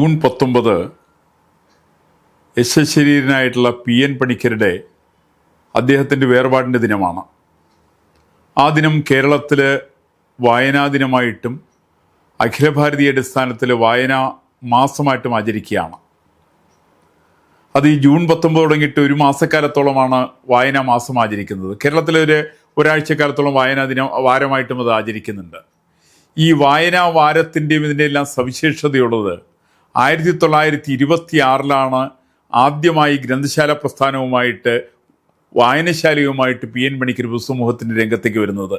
June പത്തൊമ്പത് S S ശരീരനായിട്ടുള്ള P N പണിക്കരുടെ അദ്ദേഹത്തിന്റെ വേർപാടിന്റെ ദിനമാണ്. ആ ദിനം കേരളത്തിൽ വായനാ ദിനമായിട്ടും അഖില ഭാരതീയ അടിസ്ഥാനത്തിൽ വായനാ മാസമായിട്ടും ആചരിക്കുകയാണ്. അത് ഈ ജൂൺ പത്തൊമ്പത് തുടങ്ങിയിട്ട് ഒരു മാസക്കാലത്തോളമാണ് വായനാ മാസം ആചരിക്കുന്നത്. കേരളത്തിലെ ഒരു ഒരാഴ്ചക്കാലത്തോളം വായനാ ദിനം വാരമായിട്ടും അത് ആചരിക്കുന്നുണ്ട്. ഈ വായനാ വാരത്തിന്റെയും ഇതിന്റെ എല്ലാം സവിശേഷതയുള്ളത് ആയിരത്തി തൊള്ളായിരത്തി ഇരുപത്തി ആറിലാണ് ആദ്യമായി ഗ്രന്ഥശാല പ്രസ്ഥാനവുമായിട്ട് വായനശാലയുമായിട്ട് പി എൻ മണിക്കൂർ പൊതുസമൂഹത്തിന്റെ രംഗത്തേക്ക് വരുന്നത്.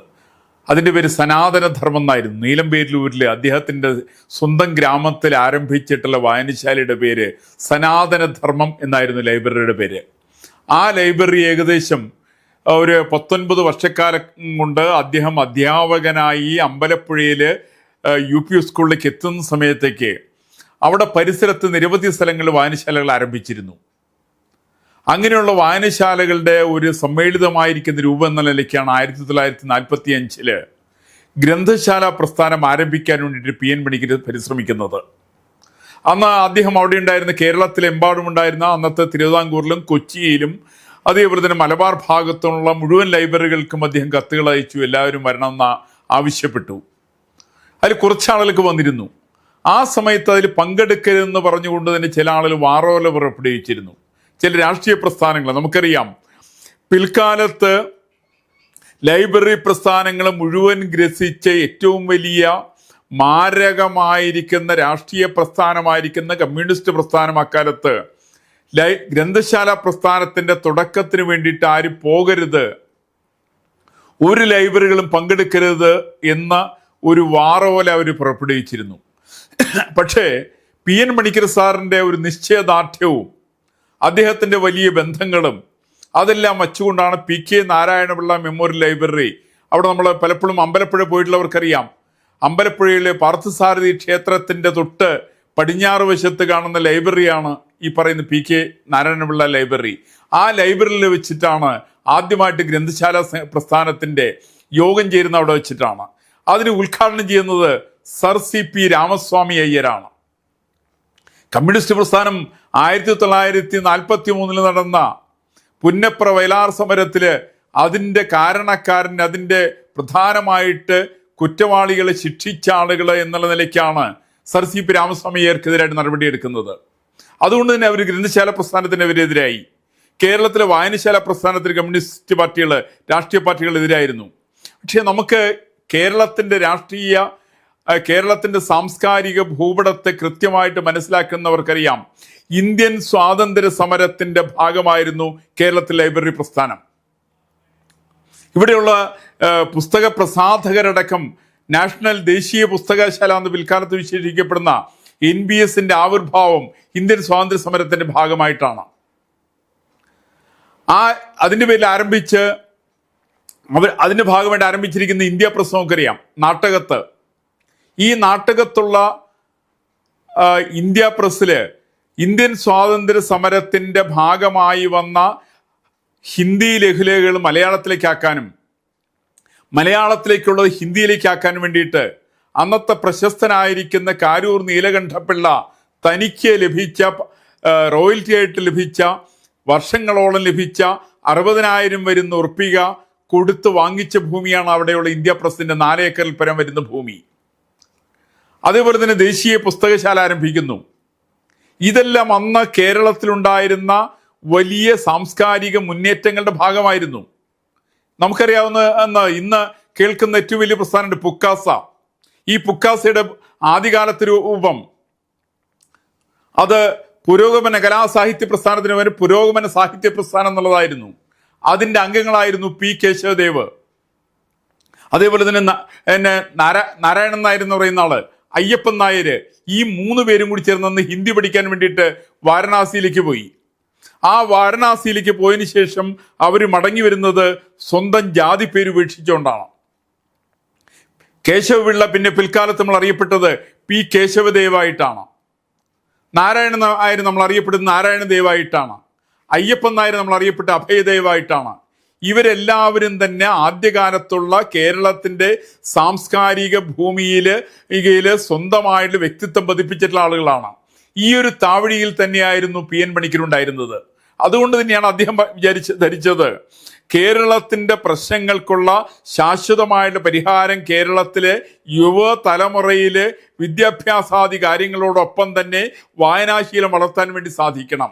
അതിന്റെ പേര് സനാതനധർമ്മം എന്നായിരുന്നു. നീലംപേരിലൂരിലെ അദ്ദേഹത്തിന്റെ സ്വന്തം ഗ്രാമത്തിൽ ആരംഭിച്ചിട്ടുള്ള വായനശാലയുടെ പേര് സനാതനധർമ്മം എന്നായിരുന്നു ലൈബ്രറിയുടെ പേര്. ആ ലൈബ്രറി ഏകദേശം ഒരു പത്തൊൻപത് വർഷക്കാലം കൊണ്ട് അദ്ദേഹം അധ്യാപകനായി അമ്പലപ്പുഴയിൽ യു പി സ്കൂളിലേക്ക് എത്തുന്ന സമയത്തേക്ക് അവിടെ പരിസരത്ത് നിരവധി സ്ഥലങ്ങളിൽ വായനശാലകൾ ആരംഭിച്ചിരുന്നു. അങ്ങനെയുള്ള വായനശാലകളുടെ ഒരു സമ്മേളിതമായിരിക്കുന്ന രൂപം എന്ന നിലയ്ക്കാണ് ആയിരത്തി തൊള്ളായിരത്തി നാൽപ്പത്തി അഞ്ചിൽ ഗ്രന്ഥശാല പ്രസ്ഥാനം ആരംഭിക്കാൻ വേണ്ടിയിട്ട് പി എൻ മണിക്ക് പരിശ്രമിക്കുന്നത്. അന്ന് അദ്ദേഹം അവിടെ ഉണ്ടായിരുന്ന കേരളത്തിലെമ്പാടും ഉണ്ടായിരുന്ന അന്നത്തെ തിരുവിതാംകൂറിലും കൊച്ചിയിലും അതേപോലെ തന്നെ മലബാർ ഭാഗത്തുള്ള മുഴുവൻ ലൈബ്രറികൾക്കും അദ്ദേഹം കത്തുകൾ അയച്ചു. എല്ലാവരും വരണമെന്ന് ആവശ്യപ്പെട്ടു. അതിൽ കുറച്ചാളുകൾക്ക് വന്നിരുന്നു. ആ സമയത്ത് അതിൽ പങ്കെടുക്കരുതെന്ന് പറഞ്ഞുകൊണ്ട് തന്നെ ചില ആളുകൾ വാറോല പുറപ്പെടുവിച്ചിരുന്നു. ചില രാഷ്ട്രീയ പ്രസ്ഥാനങ്ങൾ നമുക്കറിയാം. പിൽക്കാലത്ത് ലൈബ്രറി പ്രസ്ഥാനങ്ങൾ മുഴുവൻ ഗ്രസിച്ച ഏറ്റവും വലിയ മാരകമായിരിക്കുന്ന രാഷ്ട്രീയ പ്രസ്ഥാനമായിരിക്കുന്ന കമ്മ്യൂണിസ്റ്റ് പ്രസ്ഥാനം അക്കാലത്ത് ലൈ ഗ്രന്ഥശാല പ്രസ്ഥാനത്തിന്റെ തുടക്കത്തിന് വേണ്ടിയിട്ട് ആരും പോകരുത്. ഒരു ലൈബ്രറികളും പങ്കെടുക്കരുത് എന്ന ഒരു വാറോല അവർ പുറപ്പെടുവിച്ചിരുന്നു. പക്ഷേ പി എൻ മണിക്കർ സാറിന്റെ ഒരു നിശ്ചയദാർഢ്യവും അദ്ദേഹത്തിന്റെ വലിയ ബന്ധങ്ങളും അതെല്ലാം വച്ചുകൊണ്ടാണ് P K Narayana Pillai memorial library അവിടെ നമ്മൾ പലപ്പോഴും അമ്പലപ്പുഴ പോയിട്ടുള്ളവർക്കറിയാം. അമ്പലപ്പുഴയിലെ പാർത്ഥസാരഥി ക്ഷേത്രത്തിന്റെ തൊട്ട് പടിഞ്ഞാറ് വശത്ത് കാണുന്ന ലൈബ്രറിയാണ് ഈ പറയുന്ന പി കെ നാരായണപിള്ള ലൈബ്രറി. ആ ലൈബ്രറിയിൽ വെച്ചിട്ടാണ് ആദ്യമായിട്ട് ഗ്രന്ഥശാല പ്രസ്ഥാനത്തിന്റെ യോഗം ചേരുന്ന അവിടെ വെച്ചിട്ടാണ്. അതിന് ഉദ്ഘാടനം ചെയ്യുന്നത് സർ സി പി രാമസ്വാമി അയ്യരാണ്. കമ്മ്യൂണിസ്റ്റ് പ്രസ്ഥാനം ആയിരത്തി തൊള്ളായിരത്തി നാൽപ്പത്തി മൂന്നിൽ നടന്ന പുന്നപ്ര വയലാർ സമരത്തിൽ അതിന്റെ കാരണക്കാരൻ അതിന്റെ പ്രധാനമായിട്ട് കുറ്റവാളികളെ ശിക്ഷിച്ച ആളുകൾ എന്നുള്ള നിലയ്ക്കാണ് സർ സി പി രാമസ്വാമിയർക്കെതിരായിട്ട് നടപടിയെടുക്കുന്നത്. അതുകൊണ്ട് തന്നെ അവർ ഗ്രന്ഥശാല പ്രസ്ഥാനത്തിന് അവരെതിരായി. കേരളത്തിലെ വായനശാല പ്രസ്ഥാനത്തിന് കമ്മ്യൂണിസ്റ്റ് പാർട്ടികൾ രാഷ്ട്രീയ പാർട്ടികൾ എതിരായിരുന്നു പക്ഷേ നമുക്ക് കേരളത്തിന്റെ രാഷ്ട്രീയ കേരളത്തിന്റെ സാംസ്കാരിക ഭൂപടത്തെ കൃത്യമായിട്ട് മനസ്സിലാക്കുന്നവർക്കറിയാം. ഇന്ത്യൻ സ്വാതന്ത്ര്യ സമരത്തിന്റെ ഭാഗമായിരുന്നു കേരളത്തിൽ ലൈബ്രറി പ്രസ്ഥാനം. ഇവിടെയുള്ള പുസ്തക പ്രസാധകരടക്കം നാഷണൽ ദേശീയ പുസ്തകശാല എന്ന് പിൽക്കാലത്ത് വിശേഷിക്കപ്പെടുന്ന എൻ ബി എസിന്റെ ആവിർഭാവം ഇന്ത്യൻ സ്വാതന്ത്ര്യ സമരത്തിന്റെ ഭാഗമായിട്ടാണ്. ആ അതിന്റെ പേരിൽ ആരംഭിച്ച് അവർ അതിന്റെ ഭാഗമായിട്ട് ആരംഭിച്ചിരിക്കുന്ന ഇന്ത്യ പ്രസ് നമുക്കറിയാം നാട്ടകത്ത്. ഈ നാട്ടകത്തുള്ള ഇന്ത്യ പ്രസ്സിൽ ഇന്ത്യൻ സ്വാതന്ത്ര്യ സമരത്തിന്റെ ഭാഗമായി വന്ന ഹിന്ദി ലഘുലേഖകൾ മലയാളത്തിലേക്കാക്കാനും മലയാളത്തിലേക്കുള്ളത് ഹിന്ദിയിലേക്കാക്കാനും വേണ്ടിയിട്ട് അന്നത്തെ പ്രശസ്തനായിരിക്കുന്ന കാരൂർ നീലകണ്ഠപിള്ള തനിക്ക് ലഭിച്ച റോയൽറ്റി ആയിട്ട് ലഭിച്ച വർഷങ്ങളോളം ലഭിച്ച അറുപതിനായിരം വരുന്ന ഉറപ്പിക കൊടുത്ത് വാങ്ങിച്ച ഭൂമിയാണ് അവിടെയുള്ള ഇന്ത്യ പ്രസിന്റെ നാലേക്കറിൽ പരം വരുന്ന ഭൂമി. അതേപോലെ തന്നെ ദേശീയ പുസ്തകശാല ആരംഭിക്കുന്നു. ഇതെല്ലാം അന്ന് കേരളത്തിലുണ്ടായിരുന്ന വലിയ സാംസ്കാരിക മുന്നേറ്റങ്ങളുടെ ഭാഗമായിരുന്നു. നമുക്കറിയാവുന്ന എന്ന് ഇന്ന് കേൾക്കുന്ന ഏറ്റവും വലിയ പ്രസ്ഥാനമുണ്ട് പുക്കാസ. ഈ പുക്കാസയുടെ ആദ്യകാലത്തെ രൂപം. അത് പുരോഗമന കലാസാഹിത്യ പ്രസ്ഥാനത്തിന് പേര് പുരോഗമന സാഹിത്യ പ്രസ്ഥാനം എന്നുള്ളതായിരുന്നു. അതിന്റെ അംഗങ്ങളായിരുന്നു പി കേശവദേവ്. അതേപോലെ തന്നെ നാരായണൻ നായർ എന്ന് പറയുന്ന ആൾ. അയ്യപ്പൻ നായര് ഈ മൂന്ന് പേരും കൂടി ചേർന്ന് ഹിന്ദി പഠിക്കാൻ വേണ്ടിയിട്ട് വാരണാസിയിലേക്ക് പോയി. ആ വാരണാസിയിലേക്ക് പോയതിനു ശേഷം അവർ മടങ്ങി വരുന്നത് സ്വന്തം ജാതി പേര് ഉപേക്ഷിച്ചുകൊണ്ടാണ്. കേശവപിള്ള പിന്നെ പിൽക്കാലത്ത് നമ്മൾ അറിയപ്പെട്ടത് പി കേശവദേവായിട്ടാണ്. നാരായണ നായർ നമ്മൾ അറിയപ്പെടുന്നത് നാരായണ ദേവായിട്ടാണ് അയ്യപ്പൻ നായർ നമ്മൾ അറിയപ്പെട്ട അഭയദേവായിട്ടാണ്. ഇവരെല്ലാവരും തന്നെ ആദ്യകാലത്തുള്ള കേരളത്തിന്റെ സാംസ്കാരിക ഭൂമിയിൽ സ്വന്തമായിട്ട് വ്യക്തിത്വം പതിപ്പിച്ചിട്ടുള്ള ആളുകളാണ്. ഈ ഒരു താവഴിയിൽ തന്നെയായിരുന്നു പി എൻ പണിക്കരുണ്ടായിരുന്നത് അതുകൊണ്ട് തന്നെയാണ് അദ്ദേഹം വിചാരിച്ച് ധരിച്ചത്. കേരളത്തിന്റെ പ്രശ്നങ്ങൾക്കുള്ള ശാശ്വതമായിട്ടുള്ള പരിഹാരം കേരളത്തിലെ യുവ തലമുറയിൽ വിദ്യാഭ്യാസാദി കാര്യങ്ങളോടൊപ്പം തന്നെ വായനാശീലം വളർത്താൻ വേണ്ടി സാധിക്കണം.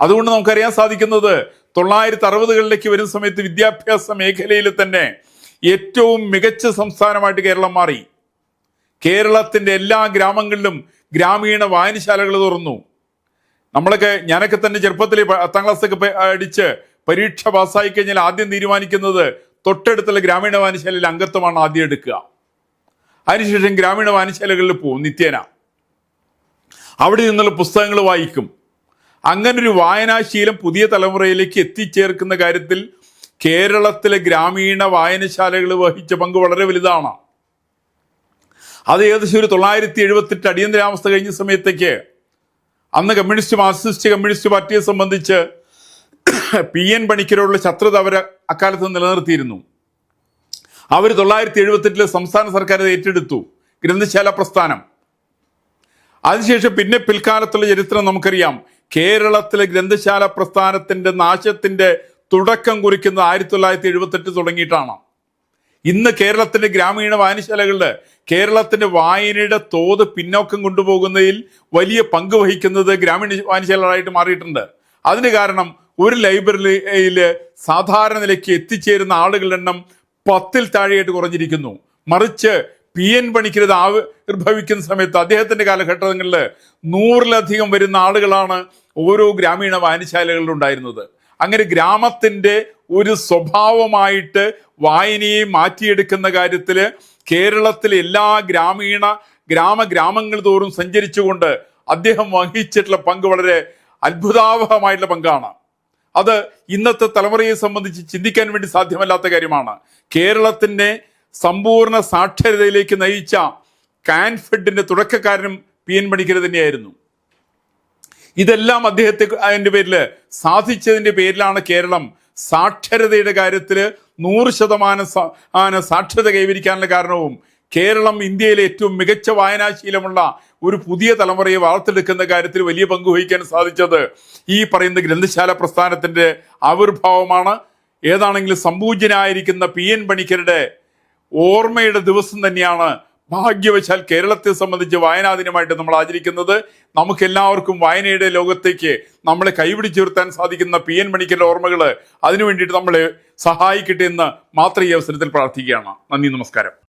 അതുകൊണ്ട് നമുക്കറിയാൻ സാധിക്കുന്നത് തൊള്ളായിരത്തി അറുപതുകളിലേക്ക് വരുന്ന സമയത്ത് വിദ്യാഭ്യാസ മേഖലയിൽ തന്നെ ഏറ്റവും മികച്ച സംസ്ഥാനമായിട്ട് കേരളം മാറി. കേരളത്തിന്റെ എല്ലാ ഗ്രാമങ്ങളിലും ഗ്രാമീണ വായനശാലകൾ തുറന്നു. നമ്മളൊക്കെ ഞാനൊക്കെ തന്നെ ചെറുപ്പത്തിൽ പത്താം ക്ലാസ്സൊക്കെ അടിച്ച് പരീക്ഷ പാസ്സായി കഴിഞ്ഞാൽ ആദ്യം തീരുമാനിക്കുന്നത് തൊട്ടടുത്തുള്ള ഗ്രാമീണ വായനശാലയിൽ അംഗത്വമാണ് ആദ്യം എടുക്കുക. അതിനുശേഷം ഗ്രാമീണ വായനശാലകളിൽ പോകും നിത്യേന. അവിടെ നിന്നുള്ള പുസ്തകങ്ങൾ വായിക്കും. അങ്ങനൊരു വായനാശീലം പുതിയ തലമുറയിലേക്ക് എത്തിച്ചേർക്കുന്ന കാര്യത്തിൽ കേരളത്തിലെ ഗ്രാമീണ വായനശാലകൾ വഹിച്ച പങ്ക് വളരെ വലുതാണ്. അത് ഏകദേശം ഒരു തൊള്ളായിരത്തി എഴുപത്തെട്ട് അടിയന്തരാവസ്ഥ കഴിഞ്ഞ സമയത്തേക്ക് അന്ന് കമ്മ്യൂണിസ്റ്റ് മാർക്സിസ്റ്റ് കമ്മ്യൂണിസ്റ്റ് പാർട്ടിയെ സംബന്ധിച്ച് പി എൻ പണിക്കരോടുള്ള ശത്രുത അവർ അക്കാലത്ത് നിലനിർത്തിയിരുന്നു. അവർ തൊള്ളായിരത്തി എഴുപത്തെട്ടിലെ സംസ്ഥാന സർക്കാർ ഏറ്റെടുത്തു. ഗ്രന്ഥശാല പ്രസ്ഥാനം. അതിനുശേഷം പിന്നെ പിൽക്കാലത്തുള്ള ചരിത്രം നമുക്കറിയാം. കേരളത്തിലെ ഗ്രന്ഥശാല പ്രസ്ഥാനത്തിന്റെ നാശത്തിന്റെ തുടക്കം കുറിക്കുന്നത് ആയിരത്തി തൊള്ളായിരത്തി എഴുപത്തെട്ട് തുടങ്ങിയിട്ടാണ്. ഇന്ന് കേരളത്തിന്റെ ഗ്രാമീണ വായനശാലകളിൽ കേരളത്തിന്റെ വായനയുടെ തോത് പിന്നോക്കം കൊണ്ടുപോകുന്നതിൽ വലിയ പങ്ക് വഹിക്കുന്നത് ഗ്രാമീണ വായനശാലകളായിട്ട് മാറിയിട്ടുണ്ട്. അതിന് കാരണം ഒരു ലൈബ്രറിയിൽ സാധാരണ നിലയ്ക്ക് എത്തിച്ചേരുന്ന ആളുകളുടെ എണ്ണം പത്തിൽ താഴെയായിട്ട് കുറഞ്ഞിരിക്കുന്നു. മറിച്ച് പി എൻ പണിക്കരുത് ആവിർഭവിക്കുന്ന സമയത്ത് അദ്ദേഹത്തിന്റെ കാലഘട്ടങ്ങളിൽ നൂറിലധികം വരുന്ന ആളുകളാണ് ഓരോ ഗ്രാമീണ വായനശാലകളിൽ ഉണ്ടായിരുന്നത്. അങ്ങനെ ഗ്രാമത്തിന്റെ ഒരു സ്വഭാവമായിട്ട് വായനയെ മാറ്റിയെടുക്കുന്ന കാര്യത്തിൽ കേരളത്തിലെ എല്ലാ ഗ്രാമീണ ഗ്രാമ ഗ്രാമങ്ങൾ തോറും സഞ്ചരിച്ചുകൊണ്ട് അദ്ദേഹം വഹിച്ചിട്ടുള്ള പങ്ക് വളരെ അത്ഭുതാവഹമായിട്ടുള്ള പങ്കാണ്. അത് ഇന്നത്തെ തലമുറയെ സംബന്ധിച്ച് ചിന്തിക്കാൻ വേണ്ടി സാധ്യമല്ലാത്ത കാര്യമാണ്. കേരളത്തിന്റെ സമ്പൂർണ സാക്ഷരതയിലേക്ക് നയിച്ച കാൻഫെഡിന്റെ തുടക്കക്കാരനും പി എൻ പണിക്കർ തന്നെയായിരുന്നു. ഇതെല്ലാം അദ്ദേഹത്തെ അതിന്റെ പേരിൽ സാധിച്ചതിന്റെ പേരിലാണ് കേരളം സാക്ഷരതയുടെ കാര്യത്തിൽ നൂറ് ശതമാനം സാക്ഷരത കൈവരിക്കാനുള്ള കാരണവും കേരളം ഇന്ത്യയിലെ ഏറ്റവും മികച്ച വായനാശീലമുള്ള ഒരു പുതിയ തലമുറയെ വാർത്തെടുക്കുന്ന കാര്യത്തിൽ വലിയ പങ്ക് വഹിക്കാൻ സാധിച്ചത് ഈ പറയുന്ന ഗ്രന്ഥശാല പ്രസ്ഥാനത്തിന്റെ ആവിർഭാവമാണ്. ഏതാണെങ്കിലും സമ്പൂജ്യനായിരിക്കുന്ന പി എൻ പണിക്കരുടെ ഓർമ്മയുടെ ദിവസം തന്നെയാണ് ഭാഗ്യവശാൽ കേരളത്തെ സംബന്ധിച്ച് വായനാ ദിനമായിട്ട് നമ്മൾ ആചരിക്കുന്നത്. നമുക്ക് എല്ലാവർക്കും വായനയുടെ ലോകത്തേക്ക് നമ്മളെ കൈപിടിച്ചുയർത്താൻ സാധിക്കുന്ന പി എൻ മണിക്കരുടെ ഓർമ്മകൾ അതിനു വേണ്ടിയിട്ട് നമ്മളെ സഹായിക്കട്ടെ എന്ന് മാത്രം ഈ അവസരത്തിൽ പ്രാർത്ഥിക്കുകയാണ്. നന്ദി നമസ്കാരം.